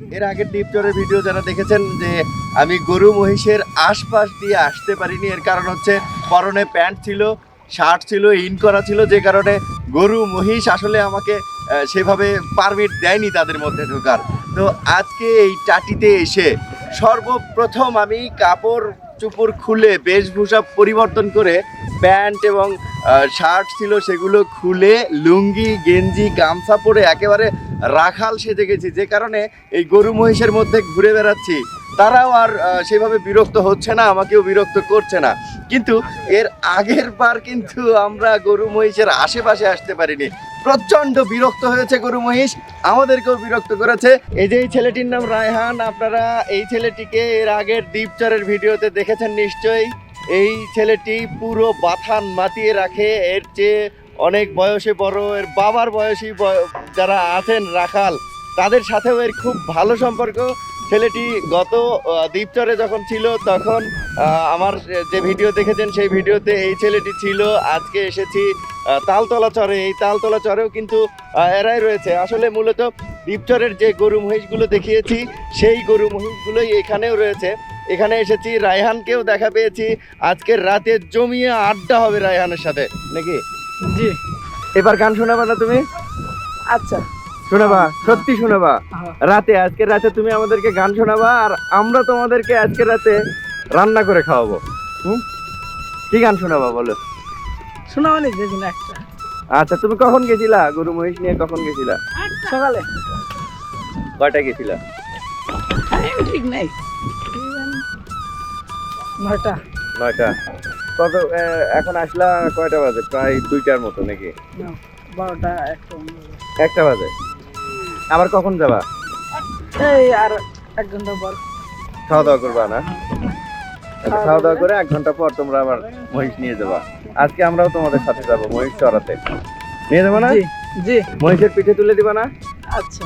এর আগের ডিপচরের ভিডিও যারা দেখেছেন যে আমি গরু মহিষের আশপাশ দিয়ে আসতে পারিনি, এর কারণ হচ্ছে পরনে প্যান্ট ছিল, শার্ট ছিল, ইন করা ছিল, যে কারণে গরু মহিষ আসলে আমাকে সেভাবে পারমিট দেয়নি তাদের মধ্যে ঢোকার। তো আজকে এই টাটিতে এসে সর্বপ্রথম আমি কাপড় চুপড় খুলে বেশভূষা পরিবর্তন করে প্যান্ট এবং শার্ট ছিল, সেগুলো খুলে লুঙ্গি, গেঞ্জি, গামছা পরে একেবারে রাখাল সেজে গেছি যে কারণে এই গরু মহিষের মধ্যে ঘুরে বেড়াচ্ছি। তারাও আর সেভাবে বিরক্ত হচ্ছে না, আমাকেও বিরক্ত করছে না। কিন্তু এর আগের বার কিন্তু আমরা গরু মহিষের আশেপাশে আসতে পারিনি। প্রচণ্ড বিরক্ত হয়েছে গরু মহিষ, আমাদেরকেও বিরক্ত করেছে। এই যে এই ছেলেটির নাম রায়হান, আপনারা এই ছেলেটিকে এর আগের দ্বীপচরের ভিডিওতে দেখেছেন নিশ্চয়ই। এই ছেলেটি পুরো বাথান মাতিয়ে রাখে, এর চেয়ে অনেক বয়সে বড়, এর বাবার বয়সী বয়- যারা আছেন রাখাল তাদের সাথেও এর খুব ভালো সম্পর্ক। ছেলেটি গত দ্বীপচরে যখন ছিল তখন আমার যে ভিডিও দেখেছেন সেই ভিডিওতে এই ছেলেটি ছিল। আজকে এসেছি তালতলা চরে। এই তালতলা চরেও কিন্তু এরাই রয়েছে। আসলে মূলত দ্বীপচরের যে গরু মহিষগুলো দেখিয়েছি সেই গরু মহিষগুলোই এখানেও রয়েছে। এখানে এসেছি রায়হানকেও দেখা পেয়েছি। আজকে রাতে জমিয়ে আড্ডা হবে রায়হানের সাথে। নাকি? জি। এবার গান শোনাবা না তুমি? আচ্ছা। শোনাবা সত্যি শোনাবা। রাতে আজকের রাতে তুমি আমাদেরকে গান শোনাবা আর আমরা তোমাদেরকে আজকের রাতে রান্না করে খাওয়াবো। হুম? কি গান শোনাবা বলো? শোনাওনি যেদিন একটা। আচ্ছা তুমি কখন গেছিলা? গরু মহিষ নিয়ে কখন গেছিলা? সকালে। কয়টা গেছিলা? ঠিক নেই। নয়টা। নয়টা। কত এখন আসলা কয়টা বাজে? প্রায় দুইটার মতো নাকি? না, বারোটা একটা বাজে। আবার কখন যাবা? এই আর এক ঘণ্টা পর। খাওয়া দাওয়া করবা না? আচ্ছা, খাওয়া দাওয়া করে এক ঘণ্টা পর তোমরা আবার মহিষ নিয়ে যাবা। আজকে আমরাও তোমাদের সাথে যাব মহিষ চড়াতে। নিয়ে যাব না? জি। মহিষের পিঠে তুলে দিবা না? আচ্ছা।